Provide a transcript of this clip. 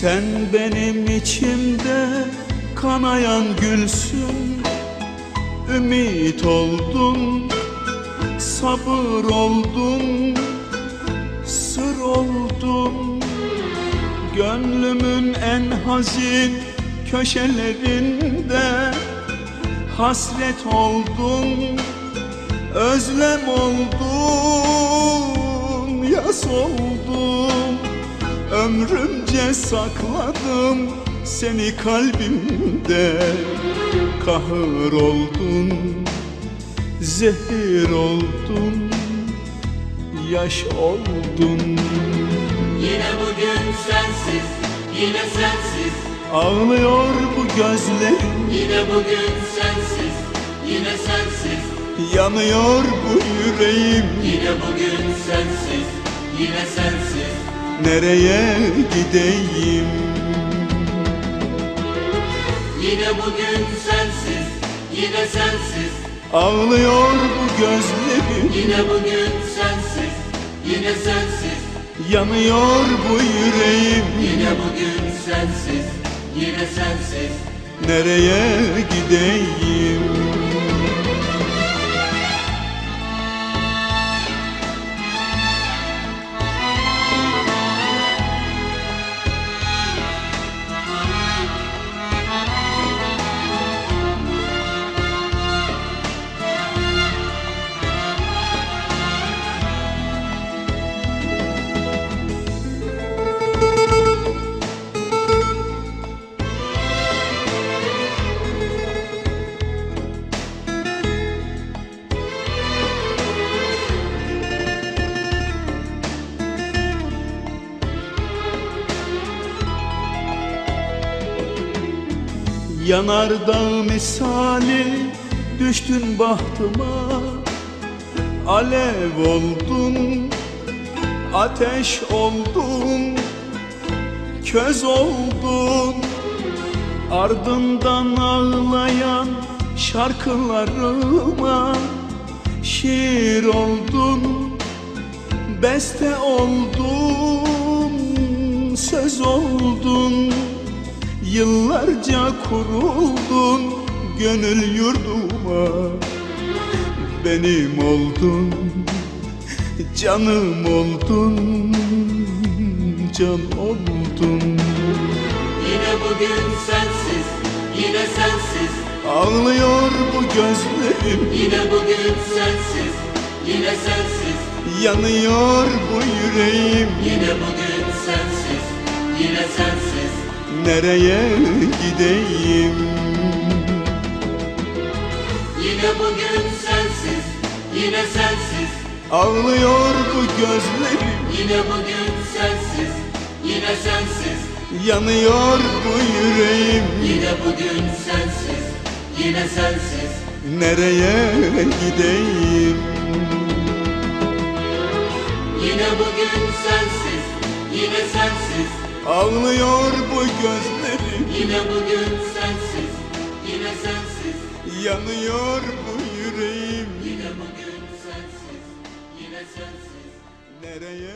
Sen benim içimde kanayan gülsün Ümit oldun, sabır oldun, sır oldun. Gönlümün en hazin köşelerinde Hasret oldun, özlem oldun, yas oldun Ömrümce sakladım seni kalbimde. Kahır oldun, zehir oldun, yaş oldun. Yine bugün sensiz, yine sensiz. Ağlıyor bu gözlerim, Yine bugün sensiz, yine sensiz. Yanıyor bu yüreğim. Yine bugün sensiz, yine sensiz Nereye gideyim? Yine bugün sensiz, yine sensiz. Ağlıyor bu gözlerim, Yine bugün sensiz, yine sensiz. Yanıyor bu yüreğim. Yine bugün sensiz, yine sensiz. Nereye gideyim? Yanardağ misali düştün bahtıma. Alev oldun, ateş oldun, köz oldun. Ardından ağlayan şarkılarıma Şiir oldun, beste oldun, söz oldun Yıllarca kuruldun gönül yurduma. Benim oldun, canım oldun, can oldun. Yine bugün sensiz, yine sensiz. Ağlıyor bu gözlerim, Yine bugün sensiz, yine sensiz. Yanıyor bu yüreğim. Yine bugün sensiz, yine sensiz Nereye gideyim? Yine bugün sensiz, yine sensiz. Ağlıyor bu gözlerim, Yine bugün sensiz, yine sensiz. Yanıyor bu yüreğim. Yine bugün sensiz, yine sensiz. Nereye gideyim? Yine bugün sensiz, yine sensiz Ağlıyor bu gözlerim, Yine bugün sensiz, yine sensiz. Yanıyor bu yüreğim. Yine bugün sensiz, yine sensiz. Nereye